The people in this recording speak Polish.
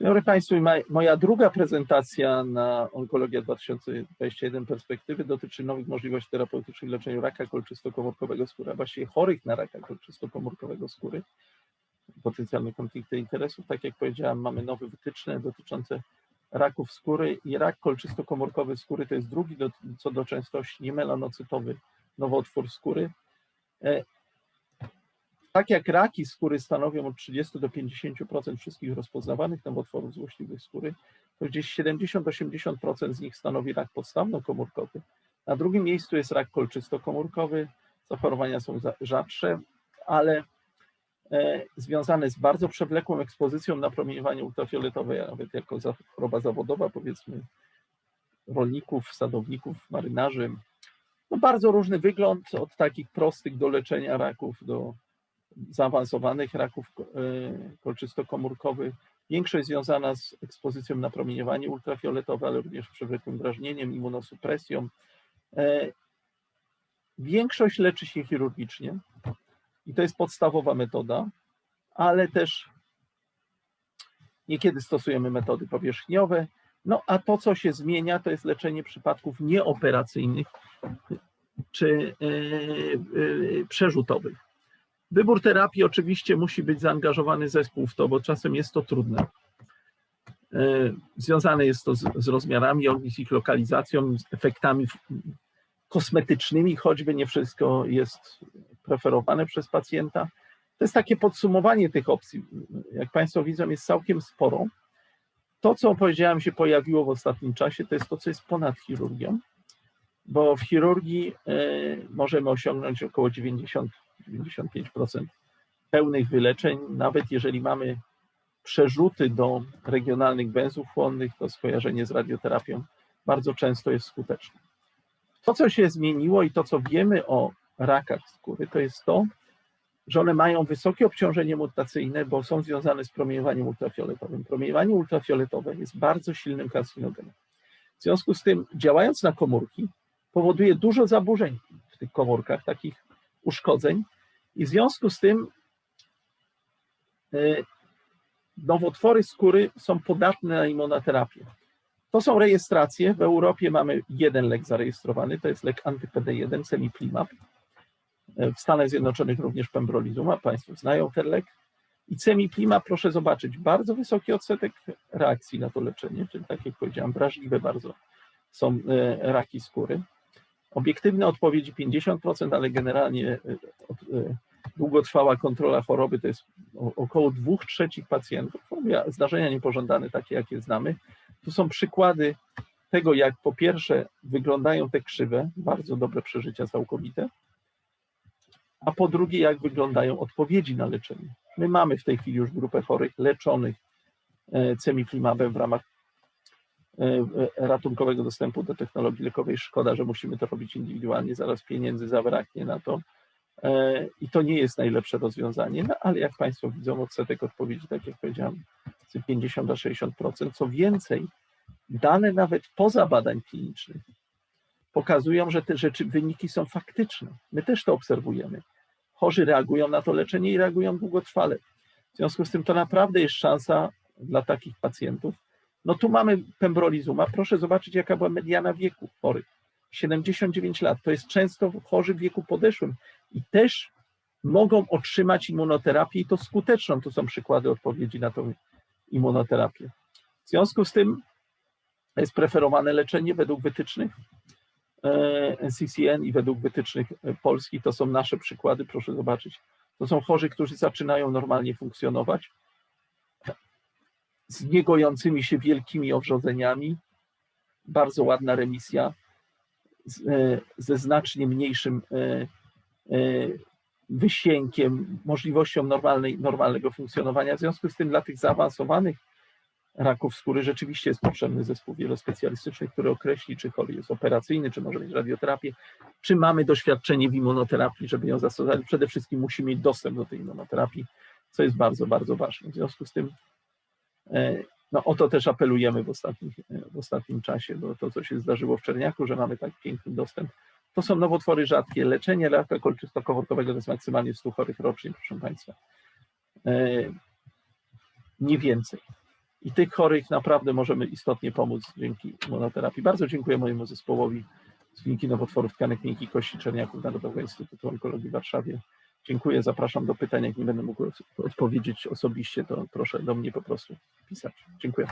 Dobry Państwu. Moja druga prezentacja na Onkologia 2021 perspektywy dotyczy nowych możliwości terapeutycznych w leczeniu raka kolczystokomórkowego skóry, a właściwie chorych na raka kolczystokomórkowego skóry. Potencjalne konflikty interesów. Tak jak powiedziałem, mamy nowe wytyczne dotyczące raków skóry i rak kolczystokomórkowy skóry to jest drugi do, co do częstości niemelanocytowy nowotwór skóry. Tak jak raki skóry stanowią od 30 do 50% wszystkich rozpoznawanych nowotworów złośliwych skóry, to gdzieś 70-80% z nich stanowi rak podstawno-komórkowy. Na drugim miejscu jest rak kolczystokomórkowy. Zachorowania są za- rzadsze, ale e, związane z bardzo przewlekłą ekspozycją na promieniowanie ultrafioletowe, nawet jako choroba zawodowa, powiedzmy, rolników, sadowników, marynarzy. No bardzo różny wygląd, od takich prostych do leczenia raków, do zaawansowanych raków e, kolczystokomórkowych. Większość związana z ekspozycją na promieniowanie ultrafioletowe, ale również przewlekłym drażnieniem, immunosupresją. E, Większość leczy się chirurgicznie i to jest podstawowa metoda, ale też niekiedy stosujemy metody powierzchniowe. No a to, co się zmienia, to jest leczenie przypadków nieoperacyjnych czy e, e, przerzutowych. Wybór terapii oczywiście musi być zaangażowany zespół w to, bo czasem jest to trudne. E, Związane jest to z, z rozmiarami ognisk, ich lokalizacją, z efektami kosmetycznymi, choćby nie wszystko jest preferowane przez pacjenta. To jest takie podsumowanie tych opcji. Jak Państwo widzą, jest całkiem sporo. To, co powiedziałem, się pojawiło w ostatnim czasie, to jest to, co jest ponad chirurgią, bo w chirurgii e, możemy osiągnąć około 90-95% pełnych wyleczeń, nawet jeżeli mamy przerzuty do regionalnych węzłów chłonnych, to skojarzenie z radioterapią bardzo często jest skuteczne. To, co się zmieniło i to, co wiemy o rakach skóry, to jest to, że one mają wysokie obciążenie mutacyjne, bo są związane z promieniowaniem ultrafioletowym. Promieniowanie ultrafioletowe jest bardzo silnym karcinogenem. W związku z tym, działając na komórki, powoduje dużo zaburzeń w tych komórkach, takich uszkodzeń, i w związku z tym y, nowotwory skóry są podatne na immunoterapię. To są rejestracje. W Europie mamy jeden lek zarejestrowany, to jest lek anty-PD1, Semiplimab. W Stanach Zjednoczonych również pembrolizumab, Państwo znają ten lek. I Semiplimab, proszę zobaczyć, bardzo wysoki odsetek reakcji na to leczenie, czyli tak jak powiedziałem, wrażliwe bardzo są e, raki skóry. Obiektywne odpowiedzi 50%, ale generalnie e, e, długotrwała kontrola choroby to jest około 2 trzecich pacjentów. Mówię, Zdarzenia niepożądane, takie jakie znamy. Tu są przykłady tego, jak po pierwsze wyglądają te krzywe, bardzo dobre przeżycia całkowite, a po drugie, jak wyglądają odpowiedzi na leczenie. My mamy w tej chwili już grupę chorych leczonych e, cemiplimabem w ramach ratunkowego dostępu do technologii lekowej. Szkoda, że musimy to robić indywidualnie, zaraz pieniędzy zabraknie na to. E, I to nie jest najlepsze rozwiązanie, no, ale jak Państwo widzą, odsetek odpowiedzi, tak jak powiedziałem, z 50 a 60%. Co więcej, dane nawet poza badań klinicznych pokazują, że te rzeczy, wyniki są faktyczne. My też to obserwujemy. Chorzy reagują na to leczenie i reagują długotrwale. W związku z tym to naprawdę jest szansa dla takich pacjentów. No tu mamy pembrolizumab. Proszę zobaczyć, jaka była mediana wieku chorych. 79 lat. To jest często chorzy w wieku podeszłym i też mogą otrzymać immunoterapię i to skuteczną. To są przykłady odpowiedzi na tą immunoterapię. W związku z tym jest preferowane leczenie według wytycznych e, NCCN i według wytycznych e, Polski. To są nasze przykłady, proszę zobaczyć. To są chorzy, którzy zaczynają normalnie funkcjonować z niegojącymi się wielkimi owrzodzeniami. Bardzo ładna remisja z, e, ze znacznie mniejszym e, e, wysiękiem, możliwością normalnej, normalnego funkcjonowania. W związku z tym dla tych zaawansowanych raków skóry rzeczywiście jest potrzebny zespół wielospecjalistyczny, który określi, czy chory jest operacyjny, czy może mieć radioterapię, czy mamy doświadczenie w immunoterapii, żeby ją zastosować. Przede wszystkim musi mieć dostęp do tej immunoterapii, co jest bardzo, bardzo ważne. W związku z tym no, o to też apelujemy w, ostatnich, w ostatnim czasie, bo to, co się zdarzyło w Czerniaku, że mamy tak piękny dostęp, to są nowotwory rzadkie. Leczenie raka kolczystokomórkowego to jest maksymalnie 100 chorych rocznie, proszę Państwa. E, Nie więcej. i tych chorych naprawdę możemy istotnie pomóc dzięki immunoterapii. Bardzo dziękuję mojemu zespołowi z Kliniki Nowotworów Tkanek Miękkich Kości Czerniaków Narodowego Instytutu Onkologii w Warszawie. Dziękuję, zapraszam do pytań. Jak nie będę mógł odpowiedzieć osobiście, to proszę do mnie po prostu pisać. Dziękuję.